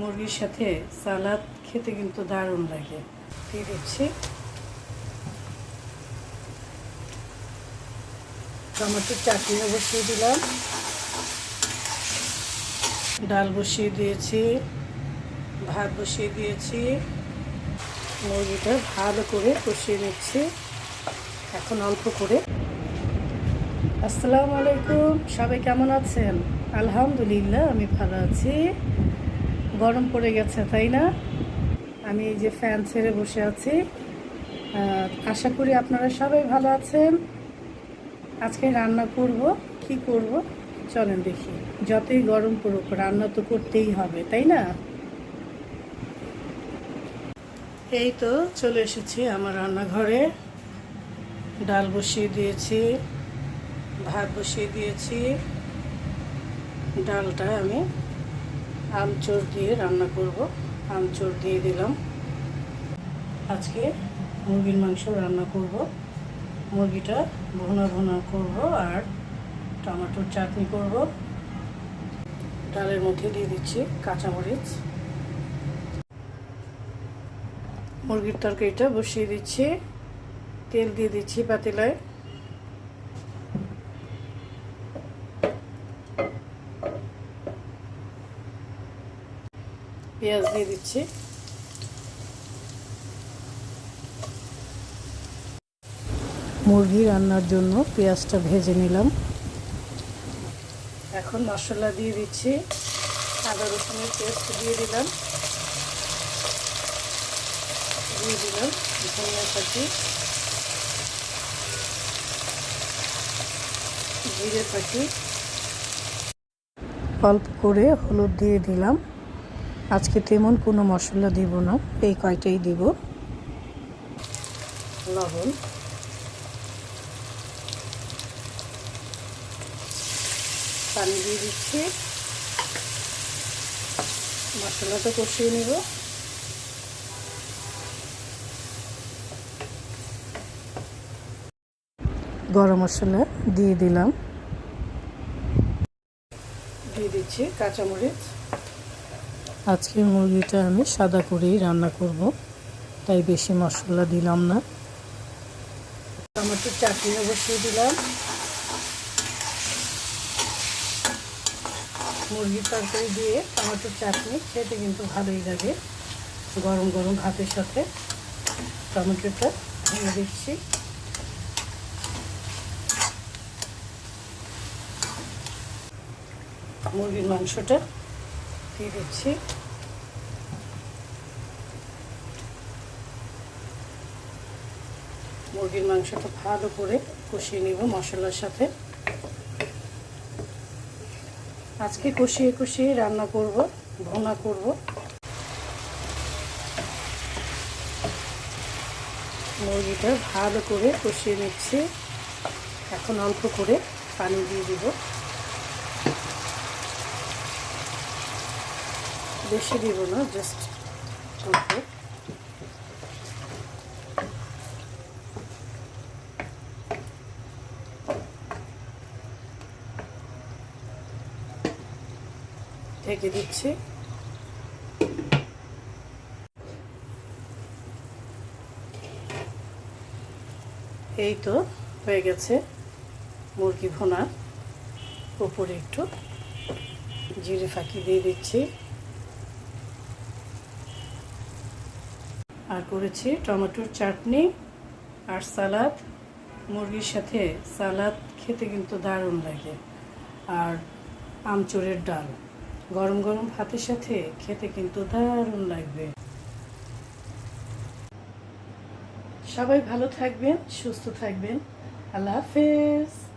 মুরগির সাথে সালাদ খেতে কিন্তু দারুণ লাগে। দিয়ে দিচ্ছি। টমেটোর চাটনি বসিয়ে দিলাম। ডাল বসিয়ে দিয়েছি, ভাত বসিয়ে দিয়েছি। মুরগিটা ভালো করে কষিয়ে নিচ্ছি। এখন অল্প করে। আসসালামু আলাইকুম। সবাই কেমন আছেন? আলহামদুলিল্লাহ, আমি ভালো আছি। গরম পড়ে গেছে, তাই না? আমি এই যে ফ্যান ছেড়ে বসে আছি। আশা করি আপনারা সবাই ভালো আছেন। আজকে রান্না করব, কি করব? চলেন দেখি। যতই গরম পড়ুক, রান্না তো করতেই হবে, তাই না? এই তো চলে এসেছি আমার রান্নাঘরে। ডাল বসিয়ে দিয়েছি, ভাত বসিয়ে দিয়েছি। ডালটা আমি আমচোর দিয়ে রান্না করব। আমচোর দিয়ে দিলাম। আজকে মুরগির মাংস রান্না করব। মুরগিটা ভুনা ভুনা করব আর টমেটোর চাটনি করব। ডালের মধ্যে দিয়ে দিচ্ছি কাঁচামরিচ। মুরগির তরকারিটা বসিয়ে দিচ্ছি। তেল দিয়ে দিচ্ছি পাতিলায়। পেঁয়াজ দিয়ে দিচ্ছি। মুরগি রান্নার জন্য পেঁয়াজটা ভেজে নিলাম। এখন মশলা দিয়ে দিচ্ছি। আদা রসুনের পেস্ট দিয়ে দিলাম। দিয়ে দিলাম ধনিয়া পাতি। জিরে পাতি। অল্প করে হলুদ দিয়ে দিলাম। আজকে তেমন কোনো মশলা দিব না, এই কয়টাই দিব। লবণ। পানি দিয়ে দিচ্ছি। মশলাটা কষিয়ে নেব। গরম মশলা দিয়ে দিলাম। দিয়ে দিচ্ছি কাঁচামরিচ। আজকের মুরগিটা আমি সাদা করেই রান্না করব। তাই বেশি মশলা দিলাম না। টমেটোর চাটনিও বসিয়ে দিলাম। মুরগির তরকারি দিয়ে টমেটোর চাটনি খেতে কিন্তু ভালোই লাগে। গরম গরম ভাতের সাথে টমেটোটা ভেঙে দিচ্ছি। মুরগির মাংসটা দিয়ে দিচ্ছি। মুরগির মাংসটা ভালো করে কষিয়ে নিব মশলার সাথে। আজকে কষিয়ে কষিয়ে রান্না করব, ভোনা করব। মুরগিটা ভালো করে কষিয়ে নিচ্ছি। এখন অল্প করে পানি দিয়ে দিব। বেশি দিব না জাস্ট অল্প। ঢেকে দিচ্ছি। এই তো হয়ে গেছে মুরগি ভোনা। উপরে একটু জিরে ফাঁকি দিয়ে দিচ্ছি। আর করেছি টমেটোর চাটনি আর সালাদ। মুরগির সাথে সালাদ খেতে কিন্তু দারুণ লাগে। আর আমচুরের ডাল। গরম গরম ভাতের সাথে খেতে কিন্তু দারুণ লাগবে। সবাই ভালো থাকবেন, সুস্থ থাকবেন। আল্লাহ হাফেজ।